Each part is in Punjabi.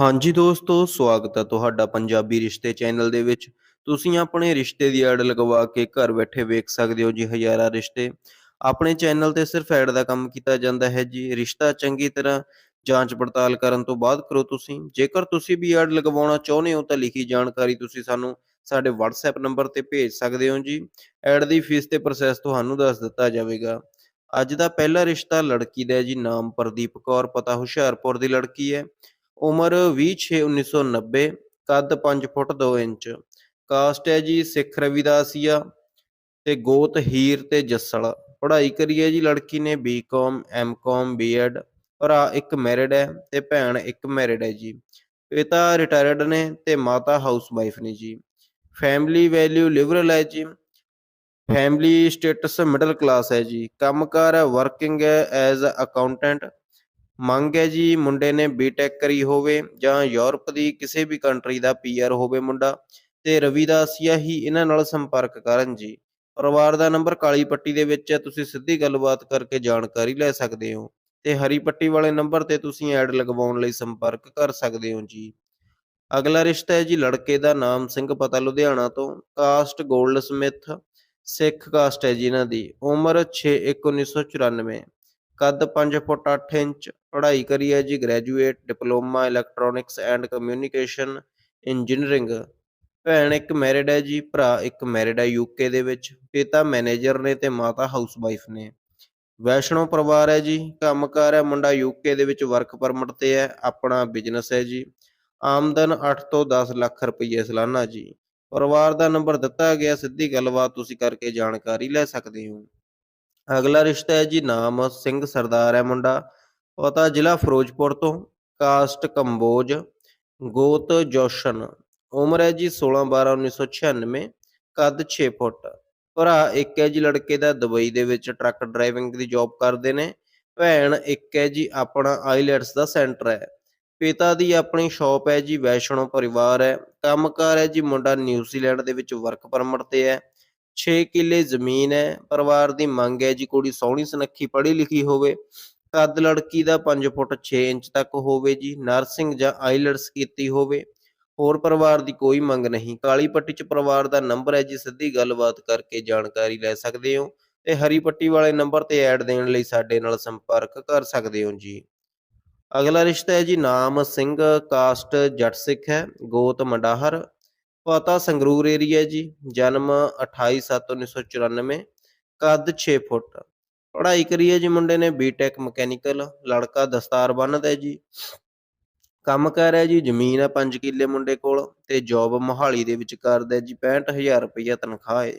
ਹਾਂਜੀ ਦੋਸਤੋ, ਸਵਾਗਤ ਹੈ ਤੁਹਾਡਾ ਪੰਜਾਬੀ ਰਿਸ਼ਤੇ ਚੈਨਲ ਦੇ ਵਿੱਚ। ਤੁਸੀਂ ਆਪਣੇ ਰਿਸ਼ਤੇ ਦੀ ਐਡ ਲਗਵਾ ਕੇ ਘਰ ਬੈਠੇ ਵੇਖ ਸਕਦੇ ਹੋ ਜੀ, ਹਜ਼ਾਰਾਂ ਰਿਸ਼ਤੇ। ਆਪਣੇ ਚੈਨਲ ਤੇ ਸਿਰਫ ਐਡ ਦਾ ਕੰਮ ਕੀਤਾ ਜਾਂਦਾ ਹੈ ਜੀ, ਰਿਸ਼ਤਾ ਚੰਗੀ ਤਰ੍ਹਾਂ ਜਾਂਚ ਪੜਤਾਲ ਕਰਨ ਤੋਂ ਬਾਅਦ ਕਰੋ ਤੁਸੀਂ। ਜੇਕਰ ਤੁਸੀਂ ਵੀ ਐਡ ਲਗਵਾਉਣਾ ਚਾਹੁੰਦੇ ਹੋ ਤਾਂ ਲਿਖੀ ਜਾਣਕਾਰੀ ਤੁਸੀਂ ਸਾਨੂੰ ਸਾਡੇ WhatsApp ਨੰਬਰ ਤੇ ਭੇਜ ਸਕਦੇ ਹੋ ਜੀ। ਐਡ ਦੀ ਫੀਸ ਤੇ ਪ੍ਰੋਸੈਸ ਤੁਹਾਨੂੰ ਦੱਸ ਦਿੱਤਾ ਜਾਵੇਗਾ। ਅੱਜ ਦਾ ਪਹਿਲਾ ਰਿਸ਼ਤਾ ਲੜਕੀ ਦਾ ਹੈ ਜੀ, ਨਾਮ ਪ੍ਰਦੀਪ ਕੌਰ, ਪਤਾ ਹੁਸ਼ਿਆਰਪੁਰ ਦੀ ਲੜਕੀ ਹੈ। ਉਮਰ 20/6/1990 ਕੱਦ 5 ਫੁੱਟ 2 ਇੰਚ, ਕਾਸਟ ਹੈ ਜੀ ਸਿੱਖ ਰਵਿਦਾਸੀਆ ਤੇ ਗੋਤ ਹੀਰ ਤੇ ਜੱਸਲ। ਪੜ੍ਹਾਈ ਕਰੀ ਹੈ ਜੀ ਲੜਕੀ ਨੇ ਬੀਕਾਮ ਐਮਕਾਮ ਬੀਐਡ ਭਰਾ ਇੱਕ ਮੈਰਿਡ ਹੈ ਤੇ ਭੈਣ ਇੱਕ ਮੈਰਿਡ ਹੈ ਜੀ। ਪਿਤਾ ਰਿਟਾਇਰਡ ਨੇ ਤੇ ਮਾਤਾ ਹਾਊਸ ਵਾਈਫ ਨੇ ਜੀ। ਫੈਮਿਲੀ ਵੈਲਿਊ ਲਿਬਰਲ ਹੈ ਜੀ। ਫੈਮਿਲੀ ਸਟੇਟਸ ਮਿਡਲ ਕਲਾਸ ਹੈ ਜੀ। ਕੰਮਕਾਰ ਹੈ ਵਰਕਿੰਗ ਹੈ ਐਜ਼ ਅਕਾਊਂਟੈਂਟ ਮੰਗ ਹੈ ਜੀ ਮੁੰਡੇ ਨੇ ਬੀਟੈਕ ਕਰੀ ਹੋਵੇ ਜਾਂ ਯੂਰਪ ਦੀ ਕਿਸੇ ਵੀ ਕੰਟਰੀ ਦਾ ਪੀਆਰ ਹੋਵੇ ਮੁੰਡਾ ਤੇ ਰਵਿਦਾਸੀਆ ਹੀ ਇਹਨਾਂ ਨਾਲ ਸੰਪਰਕ ਕਰਨ ਜੀ। ਪਰਿਵਾਰ ਦਾ ਨੰਬਰ ਕਾਲੀ ਪੱਟੀ ਦੇ ਵਿੱਚ ਹੈ, ਤੁਸੀਂ ਸਿੱਧੀ ਗੱਲਬਾਤ ਕਰਕੇ ਜਾਣਕਾਰੀ ਲੈ ਸਕਦੇ ਹੋ ਤੇ ਹਰੀ ਪੱਟੀ ਵਾਲੇ ਨੰਬਰ ਤੇ ਤੁਸੀਂ ਐਡ ਲਗਵਾਉਣ ਲਈ ਸੰਪਰਕ ਕਰ ਸਕਦੇ ਹੋ ਜੀ। ਅਗਲਾ ਰਿਸ਼ਤਾ ਹੈ ਜੀ ਲੜਕੇ ਦਾ ਨਾਮ ਸਿੰਘ ਪਤਾ ਲੁਧਿਆਣਾ ਤੋਂ, caste goldsmith Sikh caste ਹੈ ਜੀ ਇਹਨਾਂ ਦੀ, ਉਮਰ 6/1/1994 ਕੱਦ 5 ਫੁੱਟ 8 ਇੰਚ, ਪੜ੍ਹਾਈ ਕਰੀ ਹੈ ਜੀ graduate diploma electronics and communication engineering ਭੈਣ ਇੱਕ ਮੈਰਿਡ ਹੈ ਜੀ, ਭਰਾ ਇੱਕ ਮੈਰਿਡ ਹੈ ਯੂਕੇ ਦੇ ਵਿੱਚ। ਪਿਤਾ ਮੈਨੇਜਰ ਨੇ ਤੇ ਮਾਤਾ ਹਾਊਸਵਾਈਫ ਨੇ। ਵੈਸ਼ਨੋ ਪਰਿਵਾਰ ਹੈ ਜੀ, ਕੰਮਕਾਰ ਹੈ, ਮੁੰਡਾ ਯੂਕੇ ਦੇ ਵਿੱਚ ਵਰਕ ਪਰਮਿਟ ਤੇ ਹੈ, ਆਪਣਾ ਬਿਜ਼ਨਸ ਹੈ ਜੀ। ਆਮਦਨ 8 ਤੋਂ 10 ਲੱਖ ਰੁਪਏ ਸਾਲਾਨਾ ਜੀ। ਪਰਿਵਾਰ ਦਾ ਨੰਬਰ ਦਿੱਤਾ ਗਿਆ, ਸਿੱਧੀ ਗੱਲਬਾਤ ਤੁਸੀਂ ਕਰਕੇ ਜਾਣਕਾਰੀ ਲੈ ਸਕਦੇ ਹੋ। ਅਗਲਾ ਰਿਸ਼ਤਾ ਹੈ ਜੀ ਨਾਮ ਸਿੰਘ ਸਰਦਾਰ ਹੈ ਮੁੰਡਾ। ਪਤਾ ਜ਼ਿਲ੍ਹਾ ਫਿਰੋਜ਼ਪੁਰ ਤੋਂ, ਕਾਸਟ ਕੰਬੋਜ, ਗੋਤ ਜੋਸ਼ਨ। ਉਮਰ ਹੈ ਜੀ 16 12 1996 ਕੱਦ 6 ਫੁੱਟ। ਭਰਾ ਇੱਕ ਹੈ ਜੀ ਲੜਕੇ ਦਾ, ਦੁਬਈ ਦੇ ਵਿੱਚ ਟਰੱਕ ਡਰਾਈਵਿੰਗ ਦੀ ਜੌਬ ਕਰਦੇ ਨੇ। ਭੈਣ ਇੱਕ ਹੈ ਜੀ ਆਪਣਾ ਆਈਲੈਟਸ ਦਾ ਸੈਂਟਰ ਹੈ। ਪਿਤਾ ਦੀ ਆਪਣੀ ਸ਼ਾਪ ਹੈ ਜੀ ਵੈਸ਼ਨੋ ਪਰਿਵਾਰ ਹੈ। ਕੰਮਕਾਰ ਹੈ ਜੀ ਮੁੰਡਾ ਨਿਊਜ਼ੀਲੈਂਡ ਦੇ ਵਿੱਚ ਵਰਕ ਪਰਮਿਟ ਤੇ ਹੈ। 6 ਕਿੱਲੇ ਜ਼ਮੀਨ ਹੈ, ਪਰਿਵਾਰ ਦੀ ਮੰਗ ਹੈ ਜੀ ਕੁੜੀ ਸੋਹਣੀ ਸੁਨੱਖੀ ਪੜ੍ਹੀ ਲਿਖੀ ਹੋਵੇ ਕੱਦ ਲੜਕੀ ਦਾ 5 ਫੁੱਟ 6 ਇੰਚ ਤੱਕ ਹੋਵੇ ਜੀ, ਨਰਸਿੰਗ ਜਾਂ ਆਈਲਟਸ ਕੀਤੀ ਹੋਵੇ, ਹੋਰ ਪਰਿਵਾਰ ਦੀ ਕੋਈ ਮੰਗ ਨਹੀਂ। ਕਾਲੀ ਪੱਟੀ ਚ ਪਰਿਵਾਰ ਦਾ ਨੰਬਰ ਹੈ ਜੀ, ਸਿੱਧੀ ਗੱਲਬਾਤ ਕਰਕੇ ਜਾਣਕਾਰੀ ਲੈ ਸਕਦੇ ਹੋ ਤੇ ਹਰੀ ਪੱਟੀ ਵਾਲੇ ਨੰਬਰ ਤੇ ਐਡ ਦੇਣ ਲਈ ਸਾਡੇ ਨਾਲ ਸੰਪਰਕ ਕਰ ਸਕਦੇ ਹੋ ਜੀ। ਅਗਲਾ ਰਿਸ਼ਤਾ ਹੈ ਜੀ, ਨਾਮ ਸਿੰਘ, ਕਾਸਟ ਜੱਟ ਸਿੱਖ ਹੈ, ਗੋਤ ਮੰਡਾਹਰ। ਪਤਾ ਸੰਗਰੂਰ ਏਰੀਆ ਜੀ, ਜਨਮ 28/7/1994 ਕੱਦ 6 ਫੁੱਟ। ਪੜ੍ਹਾਈ ਕਰੀ ਹੈ ਜੀ ਮੁੰਡੇ ਨੇ ਬੀਟੈਕ ਮਕੈਨੀਕਲ ਲੜਕਾ ਦਸਤਾਰ ਬੰਨਦਾ ਜੀ। ਕੰਮ ਕਰ ਰਿਹਾ ਜੀ, ਜ਼ਮੀਨ ਹੈ 5 ਕਿੱਲੇ ਮੁੰਡੇ ਕੋਲ ਤੇ ਜੌਬ ਮੋਹਾਲੀ ਦੇ ਵਿੱਚ ਕਰਦਾ ਹੈ ਜੀ 65000 ਰੁਪਈਆ ਤਨਖਾਹ ਹੈ।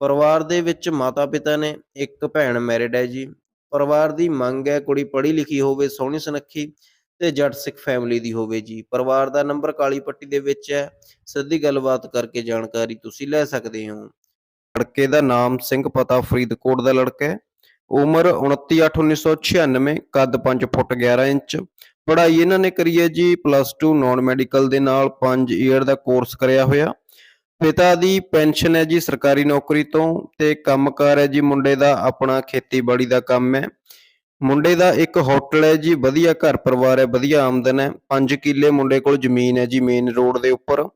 ਪਰਿਵਾਰ ਦੇ ਵਿੱਚ ਮਾਤਾ ਪਿਤਾ ਨੇ, ਇੱਕ ਭੈਣ ਮੈਰਿਡ ਹੈ ਜੀ। ਪਰਿਵਾਰ ਦੀ ਮੰਗ ਹੈ ਕੁੜੀ ਪੜ੍ਹੀ ਲਿਖੀ ਹੋਵੇ, ਸੋਹਣੀ ਸੁਨੱਖੀ ਤੇ ਜੱਟ ਸਿੱਖ ਫੈਮਿਲੀ ਦੀ ਹੋਵੇ ਜੀ। ਪਰਿਵਾਰ ਦਾ ਨੰਬਰ ਕਾਲੀ ਪੱਟੀ ਦੇ ਵਿੱਚ ਹੈ। ਸਿੱਧੀ ਗੱਲਬਾਤ ਕਰਕੇ ਜਾਣਕਾਰੀ ਤੁਸੀਂ ਲੈ ਸਕਦੇ ਹੋ। ਲੜਕੇ ਦਾ ਨਾਮ ਸਿੰਘ ਪਤਾ ਫਰੀਦਕੋਟ ਦਾ ਲੜਕਾ ਹੈ। ਉਮਰ 29/8/1996 ਕੱਦ 5 ਫੁੱਟ 11 ਇੰਚ। ਪੜ੍ਹਾਈ ਇਹਨਾਂ ਨੇ ਕਰੀ ਹੈ ਜੀ ਪਲੱਸ 2 ਨਾਨ ਮੈਡੀਕਲ ਦੇ ਨਾਲ 5 ਇਅਰ ਦਾ ਕੋਰਸ ਕਰਿਆ ਹੋਇਆ। ਪਿਤਾ ਦੀ ਪੈਨਸ਼ਨ ਹੈ ਜੀ ਸਰਕਾਰੀ ਨੌਕਰੀ ਤੋਂ ਤੇ ਕੰਮਕਾਰ ਹੈ ਜੀ ਮੁੰਡੇ ਦਾ ਆਪਣਾ ਖੇਤੀਬਾੜੀ ਦਾ ਕੰਮ ਹੈ। ਮੁੰਡੇ ਦਾ ਇੱਕ ਹੋਟਲ ਹੈ ਜੀ, ਵਧੀਆ ਘਰ ਪਰਿਵਾਰ ਹੈ, ਵਧੀਆ ਆਮਦਨ ਹੈ। 5 ਕਿੱਲੇ ਮੁੰਡੇ ਕੋਲ ਜ਼ਮੀਨ ਹੈ ਜੀ ਮੇਨ ਰੋਡ ਦੇ ਉੱਪਰ।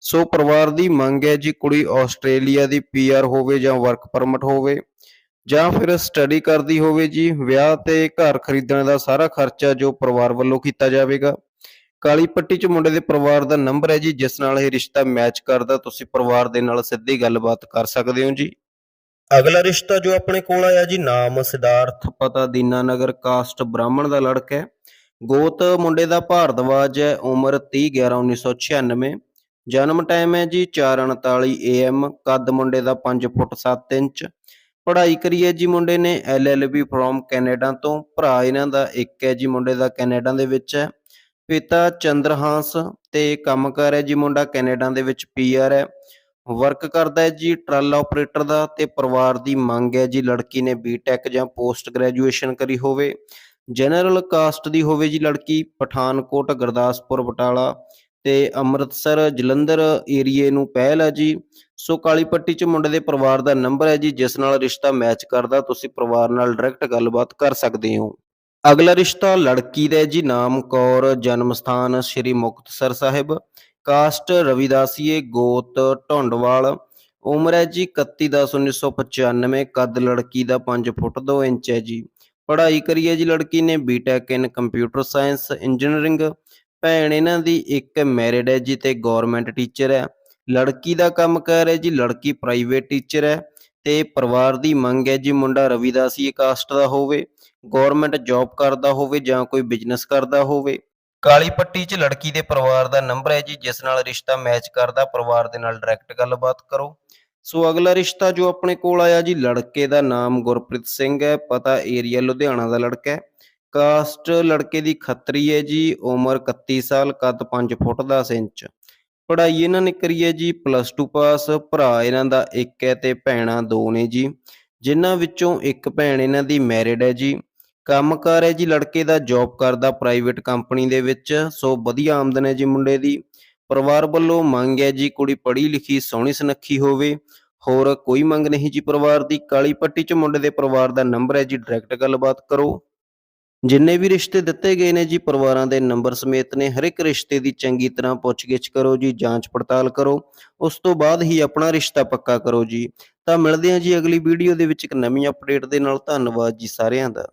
ਸੋ ਪਰਿਵਾਰ ਦੀ ਮੰਗ ਹੈ ਜੀ, ਕੁੜੀ ਆਸਟ੍ਰੇਲੀਆ ਦੀ ਪੀਆਰ ਹੋਵੇ ਜਾਂ ਵਰਕ ਪਰਮਿਟ ਹੋਵੇ, ਜਾਂ ਫਿਰ ਸਟੱਡੀ ਕਰਦੀ ਹੋਵੇ ਜੀ, ਵਿਆਹ ਤੇ ਘਰ ਖਰੀਦਣ ਦਾ ਸਾਰਾ ਖਰਚਾ ਜੋ ਪਰਿਵਾਰ ਵੱਲੋਂ ਕੀਤਾ ਜਾਵੇਗਾ। ਕਾਲੀ ਪੱਟੀ ਚ ਮੁੰਡੇ ਦੇ ਪਰਿਵਾਰ ਦਾ ਨੰਬਰ ਹੈ ਜੀ, ਜਿਸ ਨਾਲ ਇਹ ਰਿਸ਼ਤਾ ਮੈਚ ਕਰਦਾ, ਤੁਸੀਂ ਪਰਿਵਾਰ ਦੇ ਨਾਲ ਸਿੱਧੀ ਗੱਲਬਾਤ ਕਰ ਸਕਦੇ ਹੋ ਜੀ। ਅਗਲਾ ਰਿਸ਼ਤਾ ਜੋ ਆਪਣੇ ਕੋਲ ਆਇਆ ਜੀ, ਨਾਮ ਸਿਧਾਰਥ। ਪਤਾ ਦੀਨਾ ਕਾਸਟ ਬ੍ਰਾਹਮਣ ਦਾ ਲੜਕਾ ਹੈ। ਗੋਤ ਮੁੰਡੇ ਦਾ ਭਾਰਦਵਾਜ ਹੈ, ਉਮਰ 30 11 1996 ਜਨਮ ਟਾਈਮ ਹੈ ਜੀ 4:39 AM ਕੱਦ ਮੁੰਡੇ ਦਾ 5 ਫੁੱਟ 7 ਇੰਚ। ਪੜ੍ਹਾਈ ਕਰੀ ਹੈ ਜੀ ਮੁੰਡੇ ਨੇ ਐਲਐਲਬੀ ਫਰੋਮ ਕੈਨੇਡਾ ਤੋਂ। ਭਰਾ ਇਹਨਾਂ ਦਾ ਇੱਕ ਹੈ ਜੀ, ਮੁੰਡੇ ਦਾ ਕੈਨੇਡਾ ਦੇ ਵਿੱਚ ਹੈ। ਪਿਤਾ ਚੰਦਰਹਾਂਸ ਤੇ ਕੰਮ ਕਰ ਹੈ ਜੀ ਮੁੰਡਾ ਕੈਨੇਡਾ ਦੇ ਵਿੱਚ ਪੀਆਰ ਹੈ। ਵਰਕ ਕਰਦਾ ਹੈ ਜੀ ਟਰੱਲ ਆਪਰੇਟਰ ਦਾ ਤੇ ਪਰਿਵਾਰ ਦੀ ਮੰਗ ਹੈ ਜੀ, ਲੜਕੀ ਨੇ ਬੀਟੈਕ ਜਾਂ ਪੋਸਟ ਗ੍ਰੈਜੂਏਸ਼ਨ ਕਰੀ ਹੋਵੇ। ਜਨਰਲ ਕਾਸਟ ਦੀ ਹੋਵੇ ਜੀ ਲੜਕੀ, ਪਠਾਨਕੋਟ, ਗੁਰਦਾਸਪੁਰ, ਬਟਾਲਾ ਤੇ ਅੰਮ੍ਰਿਤਸਰ, ਜਲੰਧਰ ਏਰੀਏ ਨੂੰ ਪਹਿਲ ਹੈ ਜੀ। ਸੋ ਕਾਲੀ ਪੱਟੀ ਚ ਮੁੰਡੇ ਦੇ ਪਰਿਵਾਰ ਦਾ ਨੰਬਰ ਹੈ ਜੀ, ਜਿਸ ਨਾਲ ਰਿਸ਼ਤਾ ਮੈਚ ਕਰਦਾ, ਤੁਸੀਂ ਪਰਿਵਾਰ ਨਾਲ ਡਾਇਰੈਕਟ ਗੱਲਬਾਤ ਕਰ ਸਕਦੇ ਹੋ। ਅਗਲਾ ਰਿਸ਼ਤਾ ਲੜਕੀ ਦਾ ਜੀ, ਨਾਮ ਕੌਰ, ਜਨਮ ਸਥਾਨ ਸ੍ਰੀ ਮੁਕਤਸਰ ਸਾਹਿਬ। ਕਾਸਟ ਰਵਿਦਾਸੀਏ ਗੋਤ ਢੋਂਡਵਾਲ, ਉਮਰ ਹੈ ਜੀ 31/10/1995 ਕੱਦ ਲੜਕੀ ਦਾ 5 ਫੁੱਟ 2 ਇੰਚ ਹੈ ਜੀ। ਪੜ੍ਹਾਈ ਕਰੀ ਹੈ ਜੀ ਲੜਕੀ ਨੇ BTech in computer science engineering ਭੈਣ ਇਹਨਾਂ ਦੀ ਇੱਕ ਮੈਰਿਡ ਹੈ ਜੀ ਤੇ ਗਵਰਨਮੈਂਟ ਟੀਚਰ ਹੈ। ਲੜਕੀ ਦਾ ਕੰਮ ਕਰ ਹੈ ਜੀ, ਲੜਕੀ ਪ੍ਰਾਈਵੇਟ ਟੀਚਰ ਹੈ। ਤੇ ਪਰਿਵਾਰ ਦੀ ਮੰਗ ਹੈ ਜੀ ਮੁੰਡਾ ਰਵਿਦਾਸੀਏ ਕਾਸਟ ਦਾ ਹੋਵੇ ਗਵਰਨਮੈਂਟ ਜੌਬ ਕਰਦਾ ਹੋਵੇ ਜਾਂ ਕੋਈ ਬਿਜ਼ਨਸ ਕਰਦਾ ਹੋਵੇ। ਕਾਲੀ ਪੱਟੀ 'ਚ ਲੜਕੀ ਦੇ ਪਰਿਵਾਰ ਦਾ ਨੰਬਰ ਹੈ ਜੀ, ਜਿਸ ਨਾਲ ਰਿਸ਼ਤਾ ਮੈਚ ਕਰਦਾ, ਪਰਿਵਾਰ ਦੇ ਨਾਲ ਡਾਇਰੈਕਟ ਗੱਲਬਾਤ ਕਰੋ। ਸੋ ਅਗਲਾ ਰਿਸ਼ਤਾ ਜੋ ਆਪਣੇ ਕੋਲ ਆਇਆ ਜੀ, ਲੜਕੇ ਦਾ ਨਾਮ ਗੁਰਪ੍ਰੀਤ ਸਿੰਘ ਹੈ, ਪਤਾ ਏਰੀਆ ਲੁਧਿਆਣਾ ਦਾ ਲੜਕਾ ਹੈ। ਕਾਸਟ ਲੜਕੇ ਦੀ ਖੱਤਰੀ ਹੈ ਜੀ, ਉਮਰ 31 ਸਾਲ, ਕੱਦ 5 ਫੁੱਟ 10 ਇੰਚ। ਪੜ੍ਹਾਈ ਇਹਨਾਂ ਨੇ ਕਰੀ ਹੈ ਜੀ ਪਲੱਸ 2 ਪਾਸ ਭਰਾ ਇਹਨਾਂ ਦਾ ਇੱਕ ਹੈ ਤੇ ਭੈਣਾਂ ਦੋ ਨੇ ਜੀ। ਜਿਨ੍ਹਾਂ ਵਿੱਚੋਂ ਇੱਕ ਭੈਣ ਇਹਨਾਂ ਦੀ ਮੈਰਿਡ ਹੈ ਜੀ। ਕੰਮਕਾਰ ਹੈ ਜੀ, ਲੜਕੇ ਦਾ ਜੌਬ ਕਰਦਾ ਪ੍ਰਾਈਵੇਟ ਕੰਪਨੀ ਦੇ ਵਿੱਚ, ਸੋ ਵਧੀਆ ਆਮਦਨ ਹੈ ਜੀ ਮੁੰਡੇ ਦੀ। ਪਰਿਵਾਰ ਵੱਲੋਂ ਮੰਗ ਹੈ ਜੀ, ਕੁੜੀ ਪੜ੍ਹੀ ਲਿਖੀ, ਸੋਹਣੀ ਸੁਨੱਖੀ ਹੋਵੇ। ਹੋਰ ਕੋਈ ਮੰਗ ਨਹੀਂ ਜੀ ਪਰਿਵਾਰ ਦੀ। ਕਾਲੀ ਪੱਟੀ 'ਚ ਮੁੰਡੇ ਦੇ ਪਰਿਵਾਰ ਦਾ ਨੰਬਰ ਹੈ ਜੀ ਡਾਇਰੈਕਟ ਗੱਲਬਾਤ ਕਰੋ। ਜਿੰਨੇ ਵੀ ਰਿਸ਼ਤੇ ਦਿੱਤੇ ਗਏ ਨੇ ਜੀ, ਪਰਿਵਾਰਾਂ ਦੇ ਨੰਬਰ ਸਮੇਤ ਨੇ ਹਰ ਇੱਕ ਰਿਸ਼ਤੇ ਦੀ ਚੰਗੀ ਤਰ੍ਹਾਂ ਪੁੱਛਗਿੱਛ ਕਰੋ ਜੀ, ਜਾਂਚ ਪੜਤਾਲ ਕਰੋ। ਉਸ ਤੋਂ ਬਾਅਦ ਹੀ ਆਪਣਾ ਰਿਸ਼ਤਾ ਪੱਕਾ ਕਰੋ ਜੀ। ਤਾਂ ਮਿਲਦੇ ਹਾਂ ਜੀ ਅਗਲੀ ਵੀਡੀਓ ਦੇ ਵਿੱਚ ਇੱਕ ਨਵੀਂ ਅਪਡੇਟ ਦੇ ਨਾਲ। ਧੰਨਵਾਦ ਜੀ ਸਾਰਿਆਂ ਦਾ।